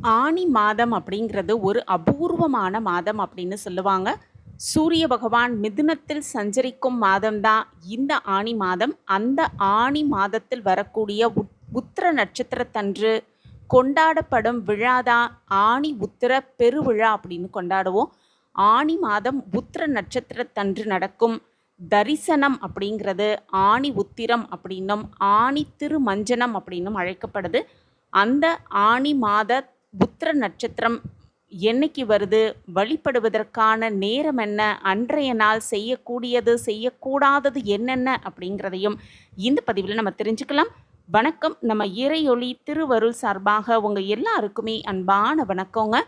ஆனி மாதம் அப்படிங்கிறது ஒரு அபூர்வமான மாதம் அப்படின்னு சொல்லுவாங்க. சூரிய பகவான் மிதுனத்தில் சஞ்சரிக்கும் மாதம்தான் இந்த ஆனி மாதம். அந்த ஆனி மாதத்தில் வரக்கூடிய உத் உத்திர நட்சத்திரத்தன்று கொண்டாடப்படும் விழாதான் ஆனி உத்திர பெருவிழா அப்படின்னு கொண்டாடுவோம். ஆனி மாதம் உத்திர நட்சத்திரத்தன்று நடக்கும். தரிசனம் அப்படிங்கிறது ஆனி உத்திரம் அப்படின்னும் ஆணி திருமஞ்சனம் அப்படின்னும் அழைக்கப்படுது. அந்த ஆனி மாத புத்திர நட்சத்திரம் என்னைக்கு வருது? வழிபடுவதற்கான நேரம் என்ன? அன்றைய நாள் செய்யக்கூடியது செய்யக்கூடாதது என்னென்ன? அப்படிங்கிறதையும் இந்த பதிவில் நம்ம தெரிஞ்சுக்கலாம். வணக்கம். நம்ம இறையொளி திருவருள் சார்பாக உங்கள் எல்லாருக்குமே அன்பான வணக்கங்க.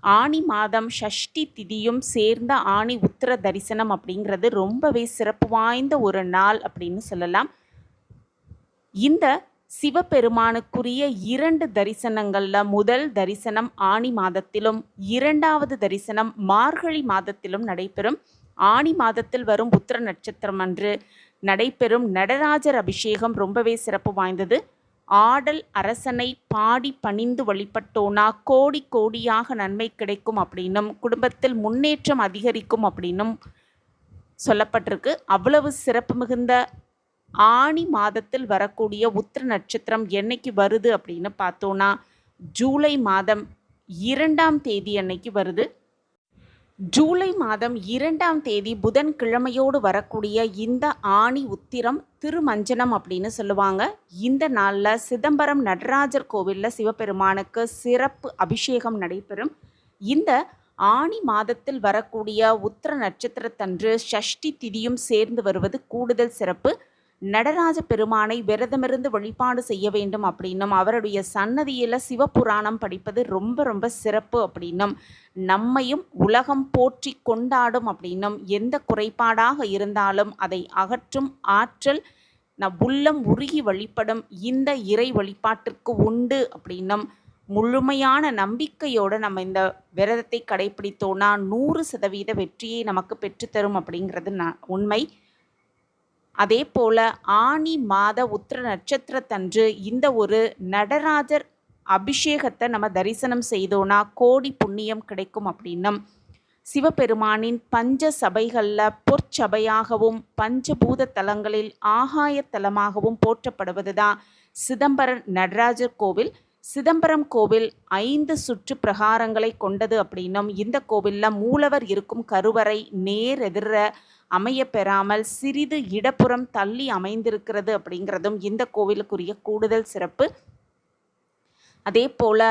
ஆனி மாதம் ஷஷ்டி திதியும் சேர்ந்த ஆணி உத்திர தரிசனம் அப்படிங்கிறது ரொம்பவே சிறப்பு வாய்ந்த ஒரு நாள் அப்படின்னு சொல்லலாம். இந்த சிவபெருமானுக்குரிய இரண்டு தரிசனங்களில் முதல் தரிசனம் ஆனி மாதத்திலும் இரண்டாவது தரிசனம் மார்கழி மாதத்திலும் நடைபெறும். ஆனி மாதத்தில் வரும் புத்திர நட்சத்திரம் அன்று நடைபெறும். நடராஜர் அபிஷேகம் ரொம்பவே சிறப்பு வாய்ந்தது. ஆடல் அரசனை பாடி பணிந்து வழிபட்டோனா கோடி கோடியாக நன்மை கிடைக்கும் அப்படின்னும் குடும்பத்தில் முன்னேற்றம் அதிகரிக்கும் அப்படின்னும் சொல்லப்பட்டிருக்கு. அவ்வளவு சிறப்பு மிகுந்த ஆனி மாதத்தில் வரக்கூடிய உத்திர நட்சத்திரம் என்னைக்கு வருது அப்படின்னு பார்த்தோன்னா ஜூலை மாதம் இரண்டாம் தேதி அன்னைக்கு வருது. ஜூலை மாதம் இரண்டாம் தேதி புதன்கிழமையோடு வரக்கூடிய இந்த ஆணி உத்திரம் திருமஞ்சனம் அப்படின்னு சொல்லுவாங்க. இந்த நாளில் சிதம்பரம் நடராஜர் கோவிலில் சிவபெருமானுக்கு சிறப்பு அபிஷேகம் நடைபெறும். இந்த ஆணி மாதத்தில் வரக்கூடிய உத்திர நட்சத்திரத்தன்று ஷஷ்டி திதியும் சேர்ந்து வருவது கூடுதல் சிறப்பு. நடராஜ பெருமானை விரதமிருந்து வழிபாடு செய்ய வேண்டும் அப்படின்னும் அவருடைய சன்னதியில் சிவபுராணம் படிப்பது ரொம்ப ரொம்ப சிறப்பு அப்படின்னும் நம்மையும் உலகம் போற்றி கொண்டாடும் அப்படின்னும் எந்த குறைபாடாக இருந்தாலும் அதை அகற்றும் ஆற்றல் நம் உள்ளம் உருகி வழிபடும் இந்த இறை வழிபாட்டிற்கு உண்டு அப்படின்னும் முழுமையான நம்பிக்கையோடு நம்ம இந்த விரதத்தை கடைபிடித்தோன்னா நூறு சதவீத வெற்றியை நமக்கு பெற்றுத்தரும் அப்படிங்கிறது நான் உண்மை. அதே போல ஆனி மாத உத்திர நட்சத்திரத்தன்று இந்த ஒரு நடராஜர் அபிஷேகத்தை நம்ம தரிசனம் செய்தோன்னா கோடி புண்ணியம் கிடைக்கும் அப்படின்னும். சிவபெருமானின் பஞ்ச சபைகளில் பொற்சபையாகவும் பஞ்சபூத தலங்களில் ஆகாய தலமாகவும் போற்றப்படுவது தான் சிதம்பரம் நடராஜர் கோவில். சிதம்பரம் கோவில் ஐந்து சுற்று பிரகாரங்களை கொண்டது அப்படின்னும். இந்த கோவிலில் மூலவர் இருக்கும் கருவறை நேர் எதிர அமைய பெறாமல் சிறிது இடப்புறம் தள்ளி அமைந்திருக்கிறது அப்படிங்கிறதும் இந்த கோவிலுக்குரிய கூடுதல் சிறப்பு. அதே போல்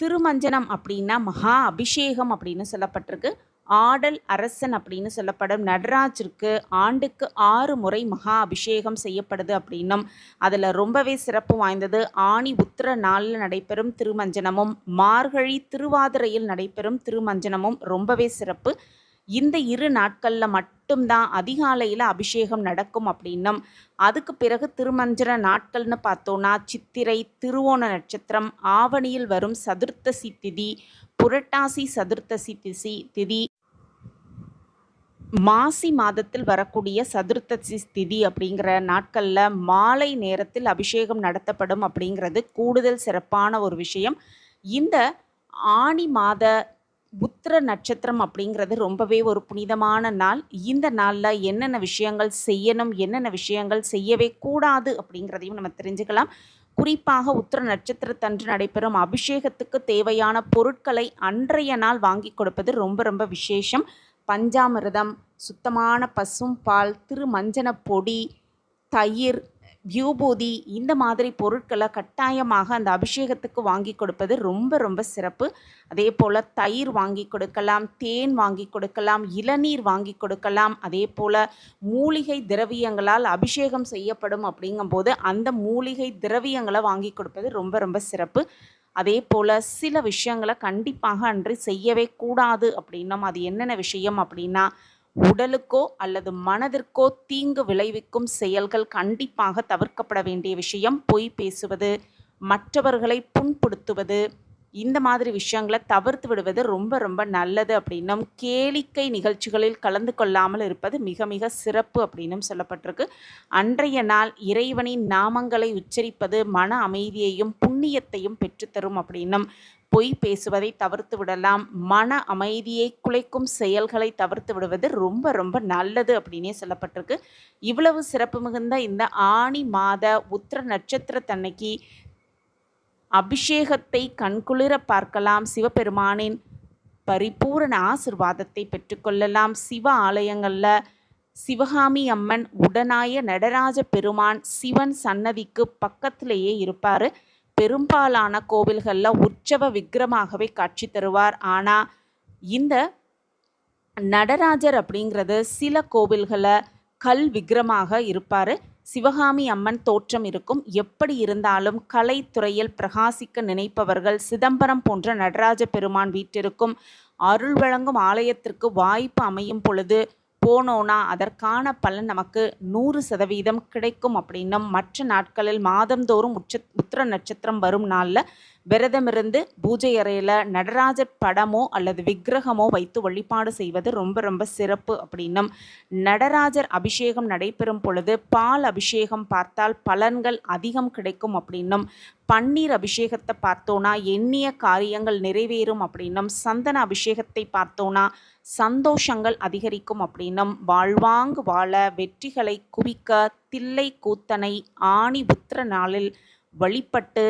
திருமஞ்சனம் அப்படின்னா மகா அபிஷேகம் அப்படின்னு சொல்லப்பட்டிருக்கு. ஆடல் அரசன் அப்படின்னு சொல்லப்படும் நடராஜருக்கு ஆண்டுக்கு ஆறு முறை மகா அபிஷேகம் செய்யப்படுது அப்படின்னும் அதில் ரொம்பவே சிறப்பு வாய்ந்தது. ஆணி உத்திர நாளில் நடைபெறும் திருமஞ்சனமும் மார்கழி திருவாதிரையில் நடைபெறும் திருமஞ்சனமும் ரொம்பவே சிறப்பு. இந்த இரு நாட்களில் மட்டும்தான் அதிகாலையில் அபிஷேகம் நடக்கும் அப்படின்னும். அதுக்கு பிறகு திருமஞ்சன நாட்கள்னு பார்த்தோன்னா சித்திரை திருவோண நட்சத்திரம் ஆவணியில் வரும் சதுர்த்தசி திதி புரட்டாசி சதுர்த்தசி திசி திதி மாசி மாதத்தில் வரக்கூடிய சதுர்த்தசி திதி அப்படிங்கிற நாட்களில் மாலை நேரத்தில் அபிஷேகம் நடத்தப்படும் அப்படிங்கிறது கூடுதல் சிறப்பான ஒரு விஷயம். இந்த ஆணி மாத உத்திர நட்சத்திரம் அப்படிங்கிறது ரொம்பவே ஒரு புனிதமான நாள். இந்த நாளில் என்னென்ன விஷயங்கள் செய்யணும் என்னென்ன விஷயங்கள் செய்யவே கூடாது அப்படிங்கிறதையும் நம்ம தெரிஞ்சுக்கலாம். குறிப்பாக உத்திர நட்சத்திரத்தன்று நடைபெறும் அபிஷேகத்துக்கு தேவையான பொருட்களை அன்றைய நாள் வாங்கி கொடுப்பது ரொம்ப ரொம்ப விசேஷம். பஞ்சாமிரதம் சுத்தமான பசும் பால் திருமஞ்சன பொடி தயிர் வியூபூதி இந்த மாதிரி பொருட்களை கட்டாயமாக அந்த அபிஷேகத்துக்கு வாங்கி கொடுப்பது ரொம்ப ரொம்ப சிறப்பு. அதே போல் தயிர் வாங்கி கொடுக்கலாம் தேன் வாங்கி கொடுக்கலாம் இளநீர் வாங்கி கொடுக்கலாம். அதே போல் மூலிகை திரவியங்களால் அபிஷேகம் செய்யப்படும் அப்படிங்கும்போது அந்த மூலிகை திரவியங்களை வாங்கி கொடுப்பது ரொம்ப ரொம்ப சிறப்பு. அதே போல் சில விஷயங்களை கண்டிப்பாக அன்று செய்யவே கூடாது அப்படின்னும் அது என்னென்ன விஷயம் அப்படின்னா உடலுக்கோ அல்லது மனதிற்கோ தீங்கு விளைவிக்கும் செயல்கள் கண்டிப்பாக தவிர்க்கப்பட வேண்டிய விஷயம் பொய் பேசுவது மற்றவர்களை புண்படுத்துவது இந்த மாதிரி விஷயங்கள தவிர்த்து விடுவது ரொம்ப ரொம்ப நல்லது அப்படின்னும், கேளிக்கை நிகழ்ச்சிகளில் கலந்து கொள்ளாமல் இருப்பது மிக மிக சிறப்பு அப்படின்னும் சொல்லப்பட்டிருக்கு. அன்றைய நாள் இறைவனின் நாமங்களை உச்சரிப்பது மன அமைதியையும், புண்ணியத்தையும் பெற்றுத்தரும் அப்படின்னும், பொய் பேசுவதை தவிர்த்து விடலாம். மன அமைதியை குலைக்கும் செயல்களை தவிர்த்து விடுவது ரொம்ப ரொம்ப நல்லது அப்படின்னே சொல்லப்பட்டிருக்கு. இவ்வளவு சிறப்பு மிகுந்த இந்த ஆனி மாத உத்திர நட்சத்திரத்தன்னைக்கு அபிஷேகத்தை கண்குளிர பார்க்கலாம். சிவபெருமானின் பரிபூரண ஆசிர்வாதத்தை பெற்றுக்கொள்ளலாம். சிவ ஆலயங்கள்ல சிவகாமி அம்மன், உடனாய நடராஜ பெருமான் சிவன் சன்னதிக்கு பக்கத்திலேயே இருப்பாரு. பெரும்பாலான கோவில்களில் உற்சவ விக்கிரமாகவே காட்சி தருவார். ஆனால் இந்த நடராஜர் அப்படிங்கிறது சில கோவில்களை கல் விக்கிரமாக இருப்பார் சிவகாமி அம்மன் தோற்றம் இருக்கும். எப்படி இருந்தாலும் கலைத்துறையில் பிரகாசிக்க நினைப்பவர்கள் சிதம்பரம் போன்ற நடராஜ பெருமான் வீட்டிற்கும் அருள் வழங்கும் ஆலயத்திற்கு வாய்ப்பு அமையும் பொழுது போனோன்னா அதற்கான பலன் நமக்கு 100% கிடைக்கும் அப்படின்னும், மற்ற நாட்களில் மாதந்தோறும் உச்ச உத்திர நட்சத்திரம் வரும் நாளில் விரதமிருந்து பூஜை அறையில் நடராஜர் படமோ அல்லது விக்கிரகமோ வைத்து வழிபாடு செய்வது ரொம்ப ரொம்ப சிறப்பு அப்படின்னும், நடராஜர் அபிஷேகம் நடைபெறும் பொழுது பால் அபிஷேகம் பார்த்தால் பலன்கள் அதிகம் கிடைக்கும் அப்படின்னும், பன்னீர் அபிஷேகத்தை பார்த்தோன்னா எண்ணிய காரியங்கள் நிறைவேறும் அப்படின்னும், சந்தன அபிஷேகத்தை பார்த்தோன்னா சந்தோஷங்கள் அதிகரிக்கும் அப்படின்னும், வாழ்வாங்கு வாழ வெற்றிகளை குவிக்க தில்லை கூத்தனை ஆணி புத்திர நாளில் வழிபட்டு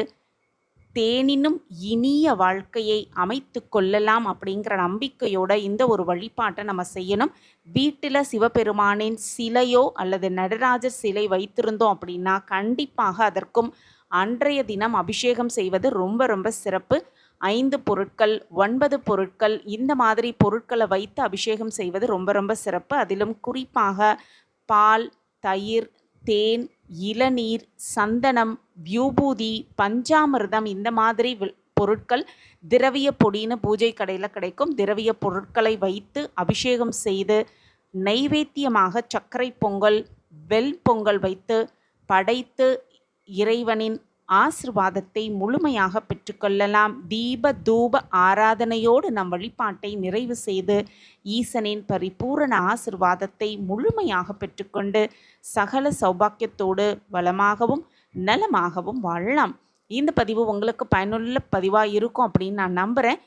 தேனினும் இனிய வாழ்க்கையை அமைத்து கொள்ளலாம் அப்படிங்கிற நம்பிக்கையோட இந்த ஒரு வழிபாட்டை நம்ம செய்யணும். வீட்டில் சிவபெருமானின் சிலையோ அல்லது நடராஜர் சிலை வைத்திருந்தோம் அப்படின்னா, கண்டிப்பாக அதற்கும் அன்றைய தினம் அபிஷேகம் செய்வது ரொம்ப ரொம்ப சிறப்பு. ஐந்து பொருட்கள், ஒன்பது பொருட்கள் இந்த மாதிரி பொருட்களை வைத்து அபிஷேகம் செய்வது ரொம்ப ரொம்ப சிறப்பு. அதிலும் குறிப்பாக பால், தயிர், தேன், இளநீர், சந்தனம், வியூபூதி பஞ்சாமிர்தம் இந்த மாதிரி பொருட்கள் திரவிய பொடின்னு பூஜை கடையில் கிடைக்கும். திரவிய பொருட்களை வைத்து அபிஷேகம் செய்து, நைவேத்தியமாக சர்க்கரை பொங்கல், வெல் பொங்கல் வைத்து படைத்து இறைவனின் ஆசிர்வாதத்தை முழுமையாக பெற்றுக்கொள்ளலாம். தீப, தூப ஆராதனையோடு நம் வழிபாட்டை நிறைவு செய்து, ஈசனின் பரிபூரண ஆசிர்வாதத்தை முழுமையாக பெற்றுக்கொண்டு, சகல சௌபாக்கியத்தோடு வளமாகவும், நலமாகவும் வாழலாம். இந்த பதிவு உங்களுக்கு பயனுள்ள பதிவாக இருக்கும் அப்படின்னு நான் நம்புறேன்.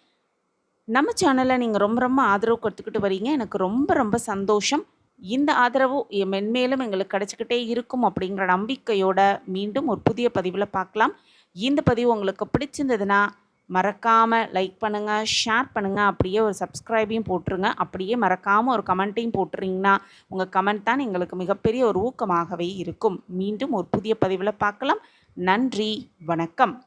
நம்ம சேனலை நீங்கள் ரொம்ப ரொம்ப ஆதரவு கொடுத்துக்கிட்டு வரீங்க. எனக்கு ரொம்ப ரொம்ப சந்தோஷம். இந்த ஆதரவு மென்மேலும் எங்களுக்கு கிடச்சிக்கிட்டே இருக்கும் அப்படிங்கிற நம்பிக்கையோட மீண்டும் ஒரு புதிய பதிவில் பார்க்கலாம். இந்த பதிவு உங்களுக்கு பிடிச்சிருந்ததுன்னா, மறக்காமல் லைக் பண்ணுங்கள் ஷேர் பண்ணுங்கள் அப்படியே ஒரு சப்ஸ்கிரைபையும் போட்டுருங்க. அப்படியே மறக்காமல் ஒரு கமெண்ட்டையும் போட்டுறீங்கன்னா, உங்கள் கமெண்ட் தான் எங்களுக்கு மிகப்பெரிய ஒரு ஊக்கமாகவே இருக்கும். மீண்டும் ஒரு புதிய பதிவில் பார்க்கலாம். நன்றி, வணக்கம்.